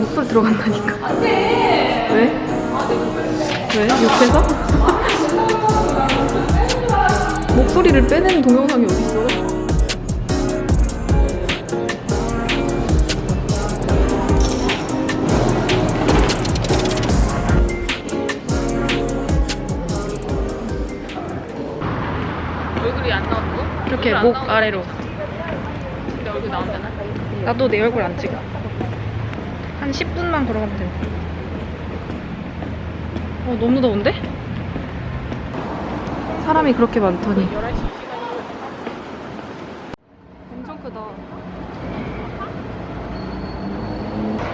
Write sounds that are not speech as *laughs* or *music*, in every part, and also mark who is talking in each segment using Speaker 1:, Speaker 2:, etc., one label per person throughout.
Speaker 1: 콜 들어간다니까. 왜? 왜? 욕해서? *laughs* 목소리를 빼내는 동영상이 어딨어?
Speaker 2: 얼굴이 안 나오는 거?
Speaker 1: 이렇게 목 아래로.
Speaker 2: 거? 근데 얼굴 나온다나?
Speaker 1: 나도 내 얼굴 안 찍어. 한 10분만 걸어가면 돼. 어, 너무 더운데? 사람이 그렇게 많더니.
Speaker 2: 11시 시간이
Speaker 1: 엄청 크다.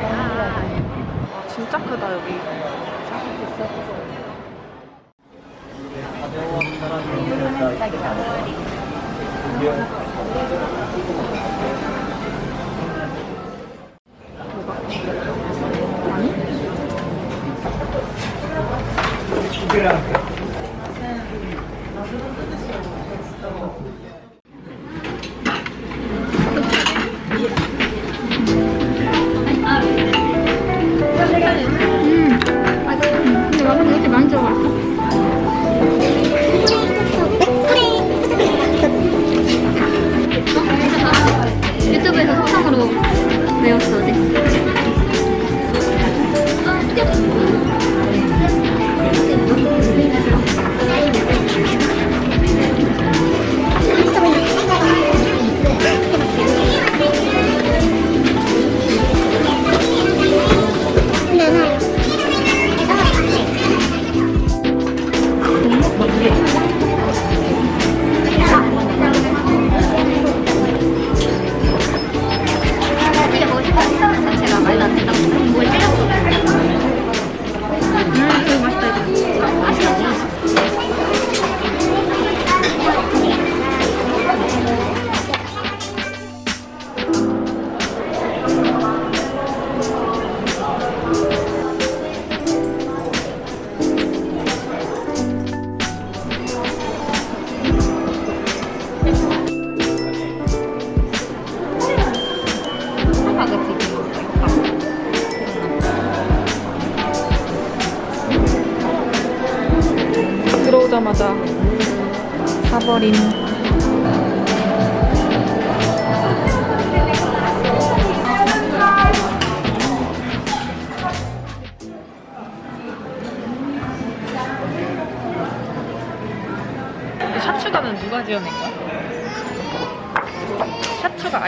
Speaker 1: 아, 진짜 크다, 여기.
Speaker 3: 근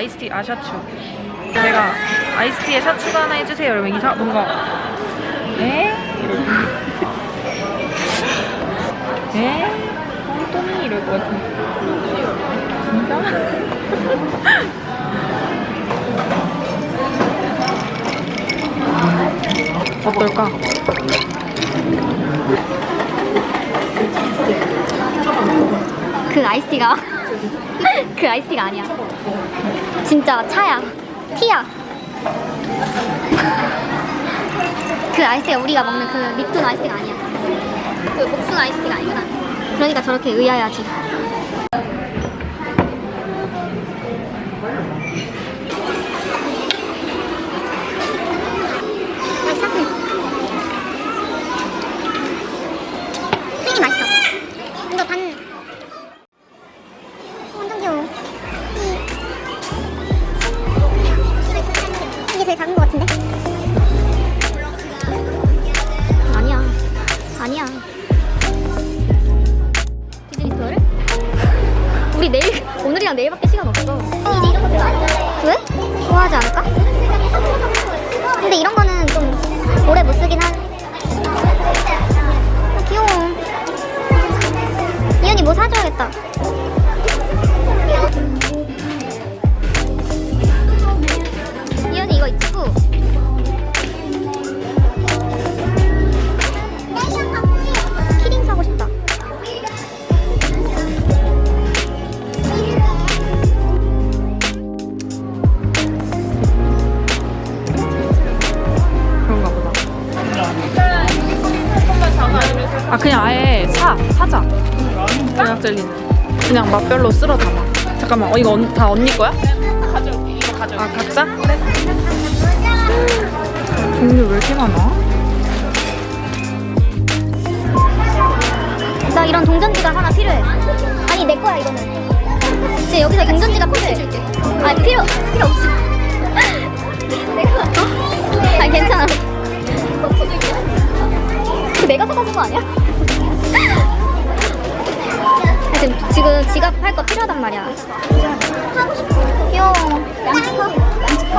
Speaker 1: 아이스티 아 샤추 내가 아이스티에 샤추가 하나 해주세요 이러면 이사 뭔가 에? *laughs* 에? 똥똥이 이럴 것 같은데 진짜? *laughs* 어떨까?
Speaker 3: 그 아이스티가 *laughs* 그 아이스티가 아니야 진짜 차야. 티야. 그 아이스티가 우리가 먹는 그 립톤 아이스티가 아니야. 그 복순 아이스티가 아니구나. 그러니까 저렇게 의아해하지 이거
Speaker 1: 언- 다 언니 거야?
Speaker 2: 가져올게. 이거 가져올게.
Speaker 1: 아 각자? 종류 왜 이렇게 많아?
Speaker 3: 나 이런 동전지가 하나 필요해. 아니 내 거야 이거는. 지금 여기서 동전지가 필요해. 아 필요 필요 없어. 내가 어? 아니 괜찮아. 그 *laughs* 내가 사다 준거 아니야? *laughs* 아, 지금 지금 지갑 할 거 필요하단 말이야. 하고 싶어. 귀여워. 양치커. 양치커.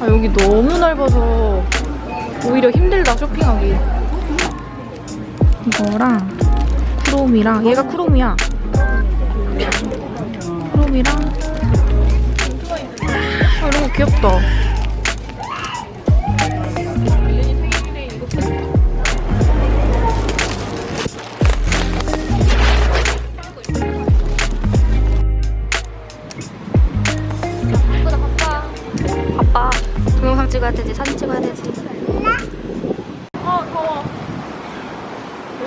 Speaker 1: 아 여기 너무 넓어서 오히려 힘들다 쇼핑하기 이거랑 크롬이랑 얘가 크롬이야 크롬이랑 아 이런 거 귀엽다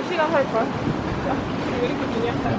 Speaker 1: 시간 살걸? 왜 이렇게 기냐
Speaker 3: 나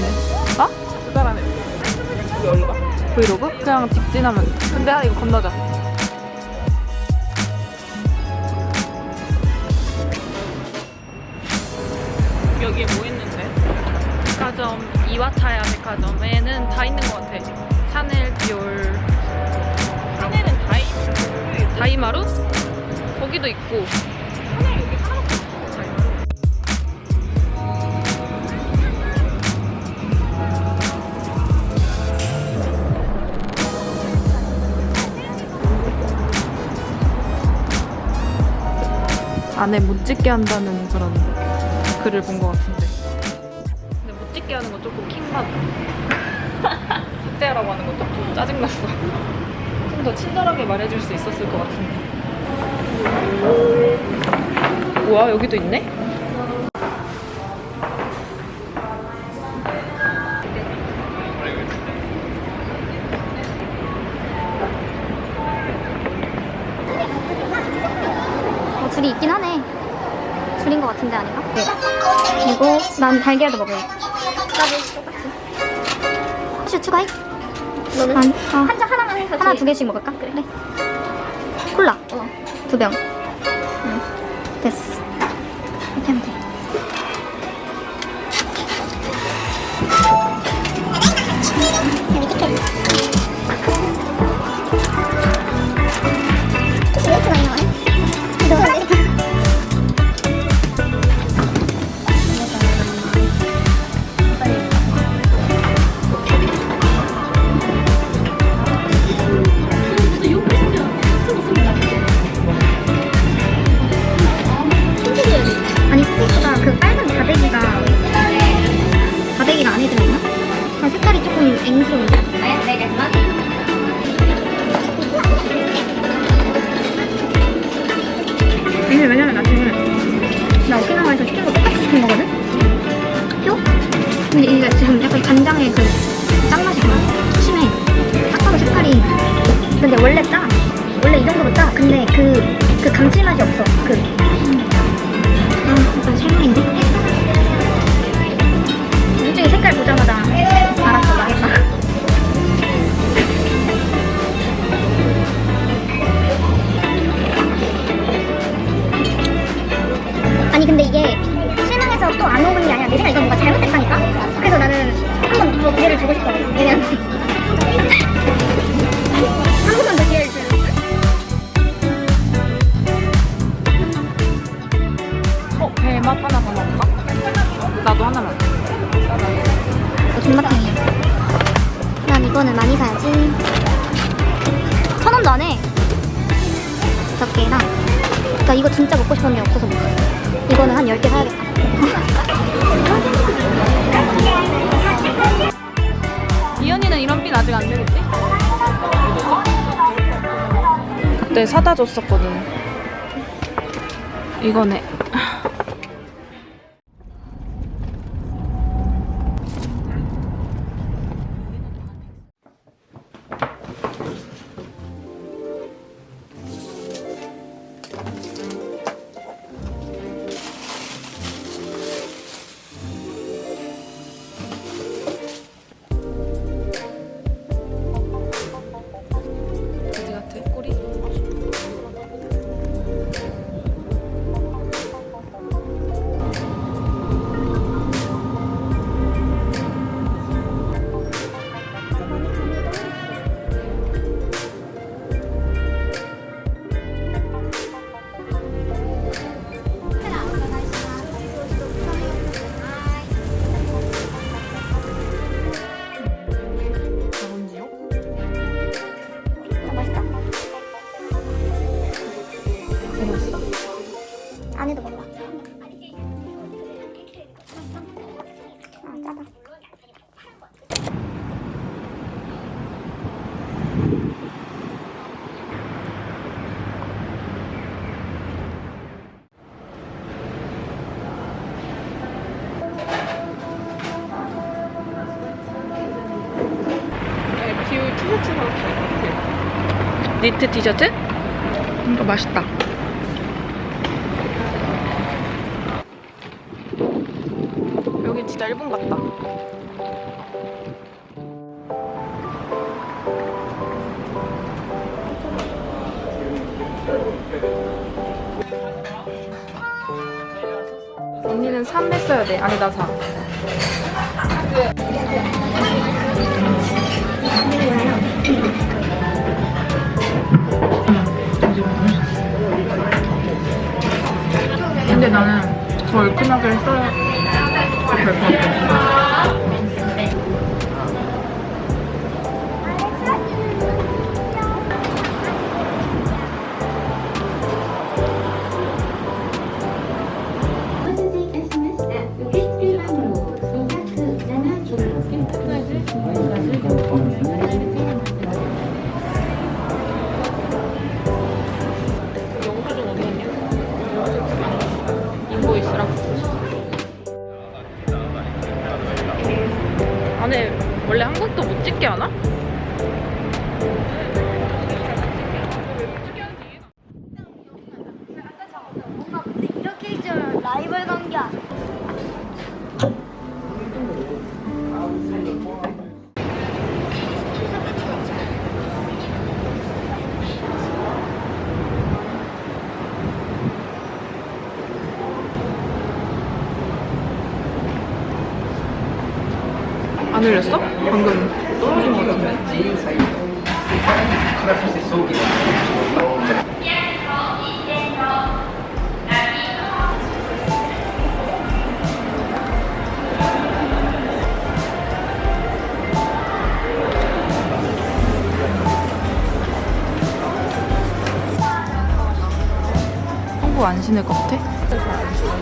Speaker 1: 앞이네 어?
Speaker 2: 수다라네. 우리 얼가?
Speaker 1: 브이로그? 그냥 직진하면 돼. 근데 아, 이거 건너자
Speaker 2: 여기에 뭐 있는데? 백화점 이와타야 백화점에는 다 있는 것 같아. 샤넬, 디올. 샤넬은 다이 다이마루? 거기도 있고.
Speaker 1: 안에 못 찍게 한다는 그런 글을 본 것 같은데
Speaker 2: 근데 못 찍게 하는 건 조금 킹받아. *laughs* 숙제하라고 하는 것도 좀 짜증났어.
Speaker 1: 좀 더 친절하게 말해줄 수 있었을 것 같은데 우와 여기도 있네?
Speaker 3: 난 달걀도 먹을래. 나도 똑같이. 후추 추가해? 너는? 아니. 어. 한잔 하나만 해서 하나 두 개씩 먹을까? 그래. 콜라. 어. 두 병. 응. 됐어. 감칠맛이 없어. 그. 아, 진짜 실망인데? 이쪽에 색깔 보자마자 알았어, 망했다. 아니 근데 이게 실망해서 또 안 먹는 게 아니라 내 생각에 이건 뭔가 잘못됐다니까? 그래서 나는 한 번 더 기회를 주고 싶거든. 왜냐면
Speaker 2: 어, 배맛 하나 더 먹을까? 나도 하나만.
Speaker 3: 어, 존맛탱이야. 난 이거는 많이 사야지. 천 원도 안 해. 다섯 개랑. 나 이거 진짜 먹고 싶었는데 없어서 못 샀어. 이거는 한 10개 사야겠다. *laughs*
Speaker 2: 이현이는 이런 핀 아직 안 되겠지?
Speaker 1: 그때 사다 줬었거든. 이거네. 니트 티셔츠? 이거 맛있다.
Speaker 2: 여기 진짜 일본 같다.
Speaker 1: 언니는 3 했어야 돼. 아니, 나 4. 근데 나는 더 얼큰하게 써야 될 것 같아.
Speaker 2: 안
Speaker 1: 흘렸어? 방금 떨어진 것 같은데. 안 신을 것 같아?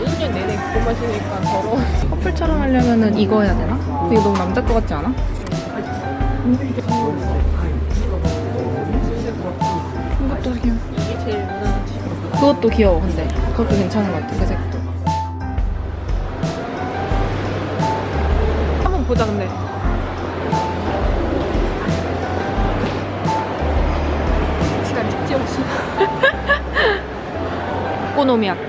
Speaker 2: 1년 내내 그거 마시니까 더러워. *laughs*
Speaker 1: 커플처럼 하려면은 이거 해야 되나? 이거 너무 남자 거 같지 않아? 이것도 귀여워.
Speaker 2: 이게 제일 무난하지.
Speaker 1: 그것도 귀여워, 근데. 그것도 괜찮은 것 같아, 그 색도.
Speaker 2: 한번 보자, 근데. 시간 찍지 없이.
Speaker 1: 오코노미야끼.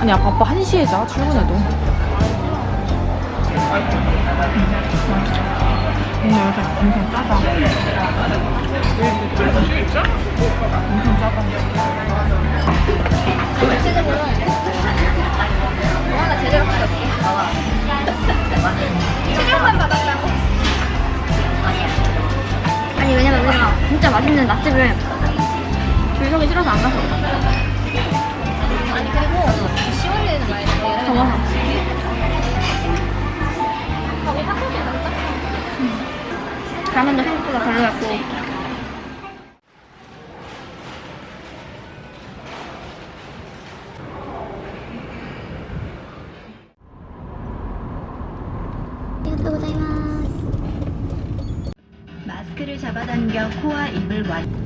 Speaker 1: 아니 아빠 아빠 1시에 자 출근해도. 오늘 요새 엄청 짜다. 엄청 짜다
Speaker 3: 맛있는 맛집을 줄 서기 싫어서 안 가서. 아니 그리고 시원해는 많이
Speaker 1: 더워서
Speaker 3: 거기 탁구기 맞죠? 라면도 생각보다 별로였고.
Speaker 4: 마스크를 잡아당겨 코와 입을 완